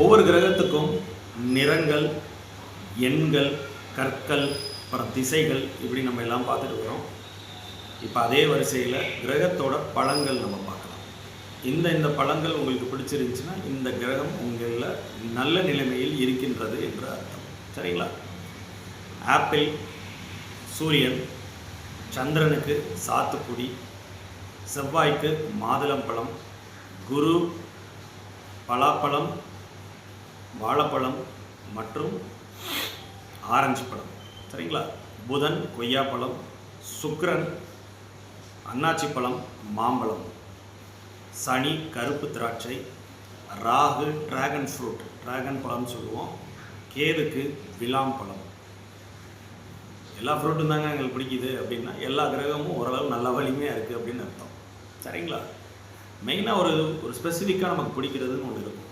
ஒவ்வொரு கிரகத்துக்கும் நிறங்கள் எண்கள் கற்கள் அப்புறம் திசைகள் இப்படி நம்ம எல்லாம் பார்த்துட்டு வரோம் இப்போ அதே வரிசையில் கிரகத்தோட பழங்கள் நம்ம பார்க்கலாம். இந்த இந்த பழங்கள் உங்களுக்கு பிடிச்சிருந்துச்சுன்னா இந்த கிரகம் உங்களில் நல்ல நிலைமையில் இருக்கின்றது என்று அர்த்தம். சரிங்களா? ஆப்பிள் சூரியன் சந்திரனுக்கு சாத்துக்குடி செவ்வாய்க்கு மாதுளம்பழம் குரு பலாப்பழம் வாழைப்பழம் மற்றும் ஆரஞ்சு பழம். சரிங்களா? புதன் கொய்யாப்பழம் சுக்கரன் அன்னாச்சி பழம் மாம்பழம். சனி கருப்பு திராட்சை ராகு டிராகன் ஃப்ரூட் டிராகன் பழம் சொல்லுவோம். கேதுக்கு விலாம் பழம். எல்லா ஃப்ரூட்டும் தாங்க எங்களுக்கு பிடிக்குது அப்படின்னா எல்லா கிரகமும் ஓரளவு நல்ல வலிமையாக இருக்குது அப்படின்னு அர்த்தம். சரிங்களா? மெயினாக ஒரு ஒரு ஸ்பெசிஃபிக்காக நமக்கு பிடிக்கிறதுன்னு ஒன்று இருக்கும்.